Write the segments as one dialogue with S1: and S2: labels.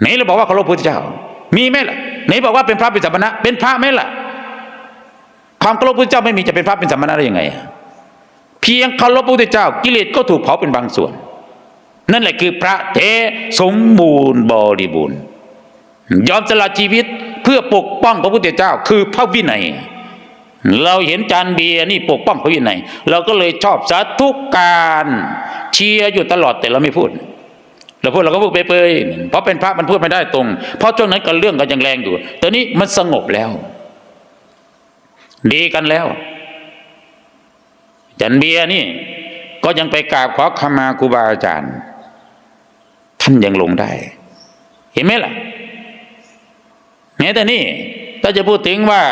S1: ไหนเราบอกว่าเคารพพระพุทธเจ้า มีไหมล่ะไหนบอกว่าเป็นพระเป็นสมณะเป็นพระไหมล่ะ ความเคารพพระพุทธเจ้าไม่มีจะเป็นพระเป็นสมณะได้ยังไง เพียงเคารพพระพุทธเจ้า กิเลสก็ถูกเผาเป็นบางส่วน นั่นแหละคือพระเทสมบูรณ์บริบูรณ์ยอมสละชีวิตเพื่อปกป้องพระพุทธเจ้า คือพระวินัย เราเห็นจานเบียร์นี่ปกป้องพระวินัย เราก็เลยชอบสาธุการเชียร์อยู่ตลอดแต่เราไม่พูด เราพูดเราก็พูดเปยเพราะเป็นพระมันพูดไม่ได้ตรง เพราะช่วงนั้นก็เรื่องก็ยังแรงอยู่ตอนนี้มันสงบแล้ว ดีกันแล้ว จันเบียนี่ ก็ยังไปกราบขอขมาครูบาอาจารย์ ท่านยังลงได้ เห็นไหมล่ะแม้แต่นี่ถ้าจะพูดถึงว่า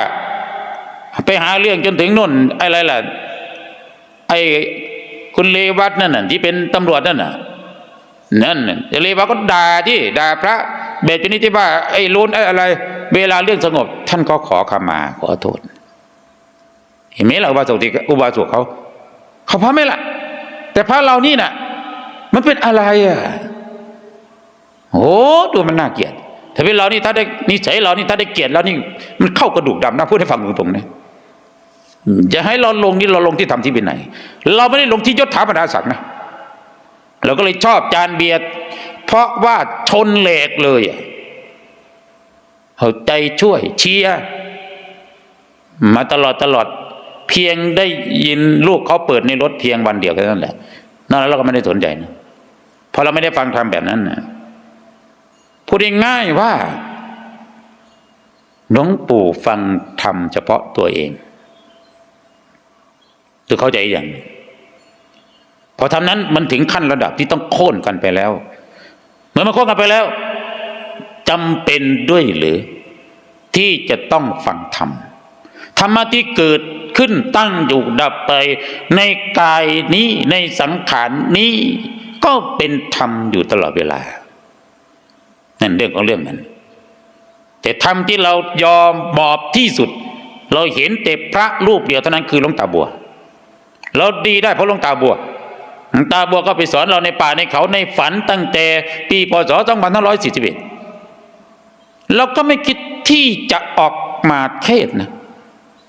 S1: ไปหาเรื่องจนถึงนู่นอะไรล่ะ ไอ้คุณเลวัตนั่นน่ะที่เป็นตำรวจนั่นน่ะ นั่นน่ะเลวัตก็ด่าที่ด่าพระแบบชนิดที่ว่าไอ้ลุนไอ้อะไร เวลาเรื่องสงบ ท่านก็ขอขมาขอโทษเห็นไหมล่ะอุบาสกที่อุบาสกเขาเขาพระไม่ละแต่พระเรานี่น่ะ มันเป็นอะไรอะโอ้ดูมันน่าเกลียดถ้าเป็นเรานี่ถ้าได้นิสัยเรานี่ถ้าได้เกลียดแล้วนี่มันเข้ากระดูกดำนะพูดให้ฟังตรงๆนะจะให้เราลงนี่เราลงที่ทำที่เป็นไหน เราไม่ได้ลงที่ยศถาบรรดาศักดิ์นะ เราก็เลยชอบจานเบียร์เพราะว่าชนเหล็กเลยเอาใจช่วยเชียร์มาตลอดตลอด เพียงได้ยินลูกเขาเปิดในรถเพียงวันเดียวแค่นั้นแหละนอกนั้นเราก็ไม่ได้สนใจนะเพราะเราไม่ได้ฟังธรรมแบบนั้นนะพูดง่ายๆว่าหลวงปู่ฟังธรรมเฉพาะตัวเองคือเข้าใจอย่างนึ่ง พอทำนั้นมันถึงขั้นระดับที่ต้องโค่นกันไปแล้วเมื่อมันโค่นกันไปแล้วจำเป็นด้วยหรือที่จะต้องฟังธรรมธรรมะที่เกิดขึ้นตั้งอยู่ดับไป ในกายนี้ในสังขารนี้ก็เป็นธรรมอยู่ตลอดเวลา นั่นเรื่องของเรื่องนั้น แต่ธรรมที่เรายอมบอบที่สุด เราเห็นแต่พระรูปเดียวเท่านั้นคือหลวงตาบัว เราดีได้เพราะหลวงตาบัว ตาบัวก็ไปสอนเราในป่าในเขาในฝันตั้งแต่ปีพศ2541เราก็ไม่คิดที่จะออกมาเทศนะ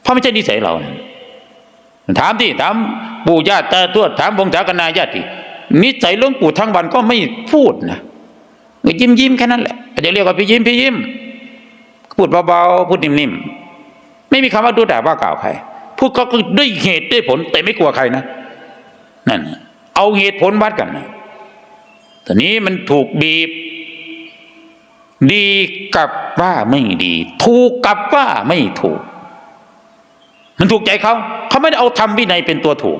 S1: เพราะไม่ใช่นิสัยเรานะถามที่ถามปู่ย่าตาทวดถามวงศากนาญาตินิสัยหลวงปู่ทั้งวันก็ไม่พูดนะก็ยิ้มยิ้มแค่นั้นแหละจะเรียกว่าพี่ยิ้มพี่ยิ้มพูดเบาๆพูดนิ่มๆไม่มีคำว่าดูด่าว่ากล่าวใครพูดก็คือด้วยเหตุด้วยผลแต่ไม่กลัวใครนะนั่น เอาเหตุผลวัดกันนะตอนนี้มันถูกบีบ ดีกับว่าไม่ดี ถูกกับว่าไม่ถูก มันถูกใจเขาเขาไม่ได้เอาธรรมวินัยเป็นตัวถูก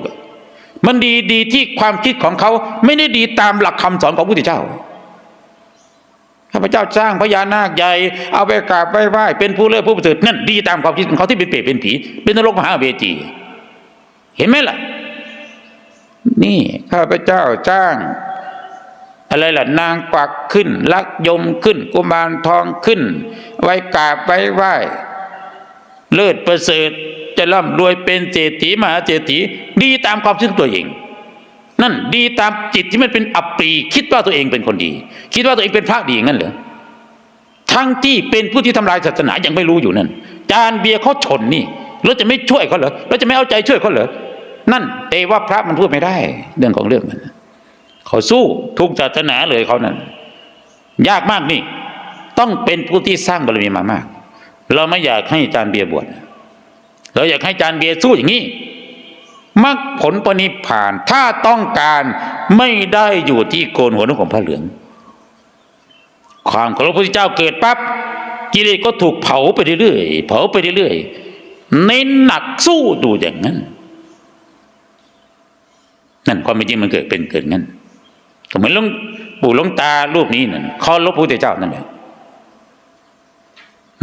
S1: มันดีดีที่ความคิดของเขาไม่ได้ดีตามหลักคำสอนของพระพุทธเจ้าข้าพเจ้าสร้างพญานาคใหญ่เอาไปกราบไปไหว้เป็นผู้เลิศผู้ประเสริฐนั่นดีตามความคิดของเขาที่เป็นเปรตเป็นผี เป็นนรกมหาเวจี เห็นไหมล่ะ นี่ข้าพเจ้าจ้าง อะไรล่ะนางกวักขึ้น ลักยมขึ้น กุมารทองขึ้น ไว้กราบไว้ไหว้เลิศประเสริฐจะร่ำรวยเป็นเศรษฐีมหาเศรษฐีดีตามความคิดของตัวเอง นั่นดีตามจิตที่มันเป็นอัปปรีคิดว่าตัวเองเป็นคนดี คิดว่าตัวเองเป็นพระดีงั้นเหรอทั้งที่เป็นผู้ที่ทำลายศาสนายังไม่รู้อยู่นั่นจานเบียร์เขาชนนี่เราจะไม่ช่วยเขาเหรอเราจะไม่เอาใจช่วยเขาเหรอ นั่น แต่ว่าพระมันพูดไม่ได้ เรื่องของเรื่องมันเขาสู้ทุกศาสนาเลยเขานั่นยากมากนี่ ต้องเป็นผู้ที่สร้างบารมีมามาก เราไม่อยากให้จานเบียบวชเราอยากให้จานเบียร์สู้อย่างนี้มรรคผลปณิพานถ้าต้องการไม่ได้อยู่ที่โกนหัวนกของพระเหลือง ความของพระพุทธเจ้าเกิดปั๊บกิเลสก็ถูกเผาไปเรื่อยๆเผาไปเรื่อยๆเน้นหนักสู้ดูอย่างนั้น นั่นความเป็นจริงมันเกิดเป็นเกิดงั้นก็เหมือนหลวงปู่หลวงตารูปนี้นั่นเขาลบพระพุทธเจ้านั่นแหละ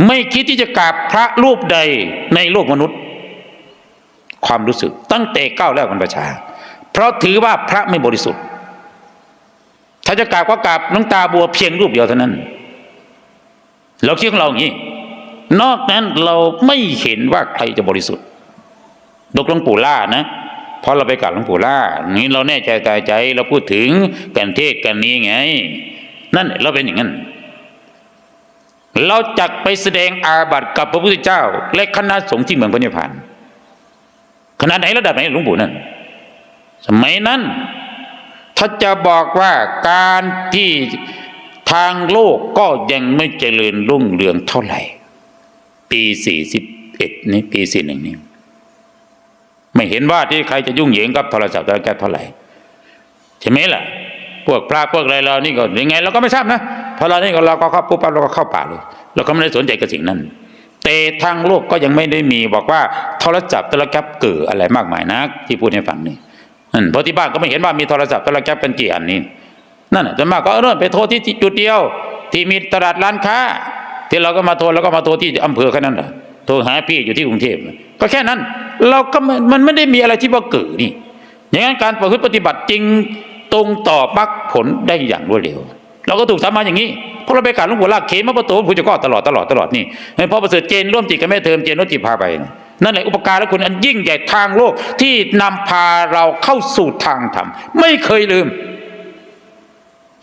S1: ไม่คิดที่จะกราบพระรูปใดในโลกมนุษย์ ความรู้สึกตั้งแต่ก้าวแรกวันประชา เพราะถือว่าพระไม่บริสุทธิ์ ถ้าจะกราบก็กราบหลวงตาบัวเพียงรูปเดียวเท่านั้น เราคิดของเราอย่างนี้ นอกนั้นเราไม่เห็นว่าใครจะบริสุทธิ์ดกหลวงปู่ล่านะ ราะเราไปกราบหลวงปู่ล่านี้เราแน่ใจตายใจ เราพูดถึงกันเทศกันนี้ไง นั่นเราเป็นอย่างนั้น เราจักไปแสดงอาบัติกับพระพุทธเจ้า และคณะสงฆ์ที่เมืองพระนิพพานขนาดไหนระดับไหนหลวงปู่นั่น สมัยนั้นถ้าจะบอกว่าการที่ทางโลกก็ยังไม่เจริญรุ่งเรืองเท่าไหร่ ปีสี่สิบเอ็ดนี้ปีสี่หนึ่งนี้ ไม่เห็นว่าที่ใครจะยุ่งเหยิงกับโทรศัพท์โทรศัพท์เท่าไหร่ใช่ไหมล่ะ พวกพระพวกอะไรเรานี่ก็ยังไง เราก็ไม่ทราบนะพราะเรานี่ก็เราก็เข้าปุ๊บปั๊บเราก็เข้าป่าเลยเราก็ไม่ได้สนใจกับสิ่งนั้นแต่ทางโลกก็ยังไม่ได้มีบอกว่าโทรศัพท์โทรศัพท์เกิดอะไรมากมายนะที่พูดให้ฟังนี่อืมเพราะที่บ้านก็ไม่เห็นว่ามีโทรศัพท์โทรศัพท์เป็นกี่อันนี้นั่นน่ะส่วนมากก็เออไปโทรที่จุดเดียว ที่มีตลาดร้านค้า ที่เราก็มาโทรแล้วก็มาโทรที่อำเภอแค่นั้นแหละโทรหาพี่อยู่ที่กรุงเทพก็แค่นั้น เราก็มันไม่ได้มีอะไรที่ว่าเกิดนี่ อย่างนั้นการประพฤติปฏิบัติจริงตรงต่อมรรคผลได้อย่างรวดเร็ว เราก็ถูกสามาอย่างนี้เพราะเราไปกาบหลวงปู่ลากเขมมาประตูผู้จะก็ตลอดตลอดตลอดนี่ให้พ่อประเสริฐเจนร่วมจิตกับแม่เทิมเจนร่วมจิตพาไป นั่นแหละอุปการและคุณอันยิ่งใหญ่ทางโลกที่นำพาเราเข้าสู่ทางธรรมไม่เคยลืม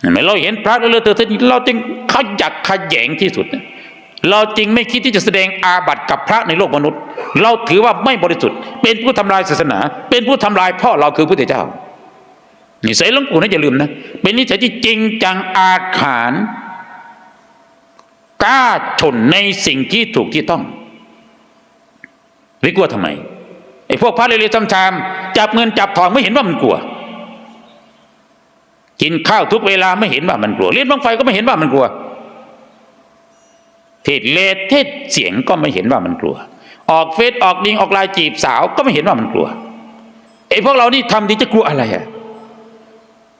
S1: เห็นไหมเราเห็นพระแล้วเราเตือนเราจึงขยักขยแยงที่สุด เราจริงไม่คิดที่จะแสดงอาบัติกับพระในโลกมนุษย์ เราถือว่าไม่บริสุทธิ์ เป็นผู้ทำลายศาสนา เป็นผู้ทำลายพ่อเราคือพระพุทธเจ้านิสัยหลวงปู่นะอย่าลืมนะ เป็นนิสัยที่จริงจังอาถรรพ์กล้าชนในสิ่งที่ถูกที่ต้องไม่กลัวทำไมไอ้พวกพระเรๆจำๆจับเงินจับทองไม่เห็นว่ามันกลัว กินข้าวทุกเวลาไม่เห็นว่ามันกลัวเล่นบังไฟก็ไม่เห็นว่ามันกลัวเทศเลทเทศเสียงก็ไม่เห็นว่ามันกลัว ออกเฟซออกดิงออกไลน์จีบสาว ก็ไม่เห็นว่ามันกลัวไอ้พวกเรานี่ทำดีจะกลัวอะไรอะ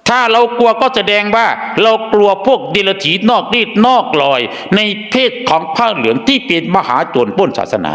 S1: ถ้าเรากลัวก็แสดงว่า เรากลัวพวกดิลถีนอกรีดนอกลอย ในเพศของผ้าเหลืองที่เป็นมหาโจรป้นศาสนา